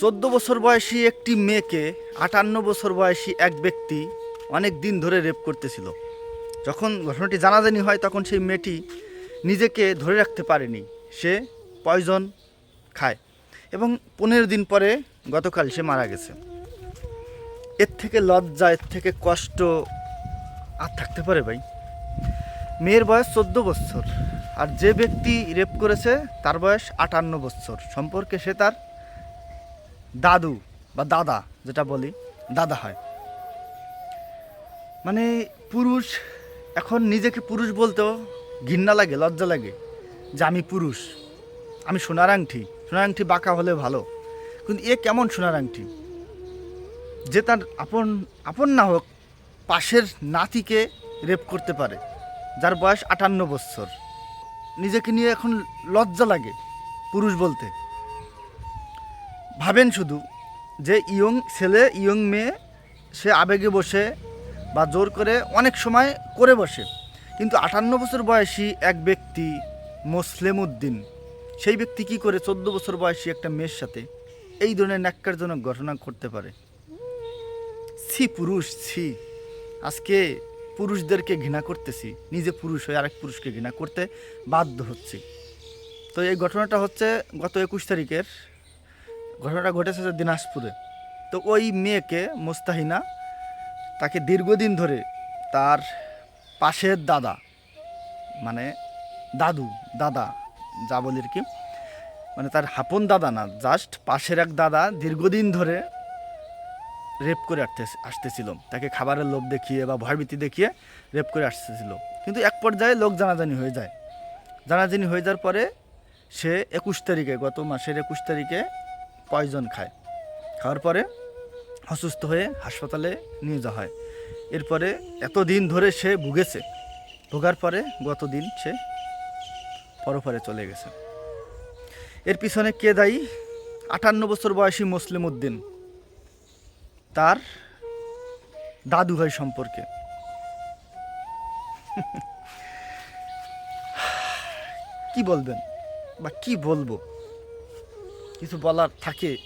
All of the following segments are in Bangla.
চোদ্দ বছর বয়সী একটি মেয়েকে আটান্ন বছর বয়সী এক ব্যক্তি অনেক দিন ধরে রেপ করতেছিল। যখন ঘটনাটি জানাজানি হয়, তখন সেই মেয়েটি নিজেকে ধরে রাখতে পারেনি। সে পয়জন খায় এবং পনেরো দিন পরে গতকাল সে মারা গেছে। এর থেকে লজ্জা, এর থেকে কষ্ট আর থাকতে পারে ভাই। মেয়ের বয়স চোদ্দ বছর। আর যে ব্যক্তি রেপ করেছে, তার বয়স আটান্ন বছর। সম্পর্কে সে তার দাদু বা দাদা যেটা বলি, দাদা হয়। মানে পুরুষ, এখন নিজেকে পুরুষ বলতেও ঘৃণা লাগে, লজ্জা লাগে যে আমি পুরুষ। আমি সোনার আংটি সোনার আংটি বাঁকা হলে ভালো, কিন্তু এ কেমন সোনার আংটি? যে তার আপন আপন না হোক, পাশের নাতিকে রেপ করতে পারে, যার বয়স আটান্ন বছর। নিজেকে নিয়ে এখন লজ্জা লাগে পুরুষ বলতে। ভাবেন শুধু যে ইয়ং ছেলে, ইয়ং মেয়ে, সে আবেগে বসে বা জোর করে অনেক সময় করে বসে। কিন্তু আটান্ন বছর বয়সী এক ব্যক্তি মোসলেম উদ্দিন সেই ব্যক্তি কি করে চোদ্দ বছর বয়সী একটা মেয়ের সাথে এই ধরনের ন্যাক্কারজনক ঘটনা করতে পারে? ছি পুরুষ, ছি। আজকে পুরুষদেরকে ঘৃণা করতেছি, নিজে পুরুষ হয়ে আরেক পুরুষকে ঘৃণা করতে বাধ্য হচ্ছি। তো এই ঘটনাটা হচ্ছে গত একুশ তারিখের ঘটনাটা ঘটেছে যে দিনাজপুরে। তো ওই মেয়েকে মোস্তাহিনা তাকে দীর্ঘদিন ধরে তার পাশের দাদা মানে দাদু, দাদা যা বলি কি মানে তার হাপন দাদা না জাস্ট পাশের এক দাদা দীর্ঘদিন ধরে রেপ করে আসতে আসতেছিল। তাকে খাবারের লোভ দেখিয়ে বা ভয়ভীতি দেখিয়ে রেপ করে আসতেছিল। কিন্তু এক পর্যায়ে লোক জানাজানি হয়ে যায়। জানাজানি হয়ে যাওয়ার পরে সে একুশ তারিখে, গত মাসের একুশ তারিখে পয়জন খায়। খাওয়ার পরে অসুস্থ হয়ে হাসপাতালে নিয়ে যাওয়া হয়। এরপরে এতদিন ধরে সে ভুগেছে। ভোগার পরে গত দিন সে পরপরে চলে গেছে। এর পিছনে কে দায়ী? আটান্ন বছর বয়সী মুসলিম উদ্দিন। তার দাদু ভাই সম্পর্কে। কি বলবেন? বা কি বলব? কিছু বলার থাকে।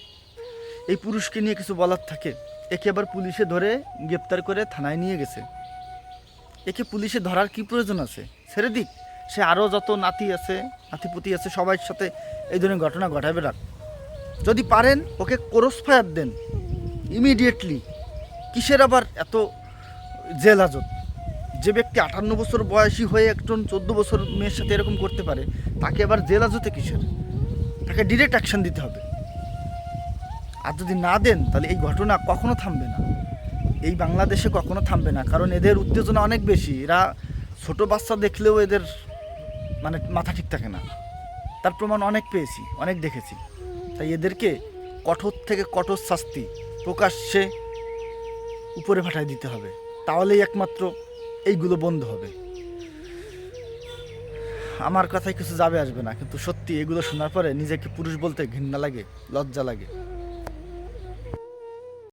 এই পুরুষকে নিয়ে কিছু বলার থাকে। একে আবার পুলিশে ধরে গ্রেপ্তার করে থানায় নিয়ে গেছে। একে পুলিশে ধরার কি প্রয়োজন আছে? ছেড়ে দিক। সে আরও যত নাতি আছে, নাতিপুতি আছে সবার সাথে এই ধরনের ঘটনা ঘটাবে রাখ যদি পারেন, ওকে ক্রস ফায়ার দেন। ইমিডিয়েটলি কিসের আবার এত জেল হাজত? যে ব্যক্তি আটান্ন বছর বয়সী হয়ে একজন চোদ্দ বছর মেয়ের সাথে এরকম করতে পারে, তাকে আবার জেল হাজতে কিসের? তাকে ডিরেক্ট অ্যাকশন দিতে হবে। আর যদি না দেন, তাহলে এই ঘটনা কখনো থামবে না। এই বাংলাদেশে কখনো থামবে না, কারণ এদের উত্তেজনা অনেক বেশি। এরা ছোট বাচ্চা দেখলেও এদের মানে মাথা ঠিক থাকে না। তার প্রমাণ অনেক পেয়েছি, অনেক দেখেছি। তাই এদেরকে কঠোর থেকে কঠোর শাস্তি প্রকাশ্যে উপরে পাঠায় দিতে হবে। তাহলেই একমাত্র এইগুলো বন্ধ হবে। আমার কথায় কিছু যাবে আসবে না। কিন্তু সত্যি এগুলো শোনার পরে নিজেকে পুরুষ বলতে ঘৃণা লাগে, লজ্জা লাগে।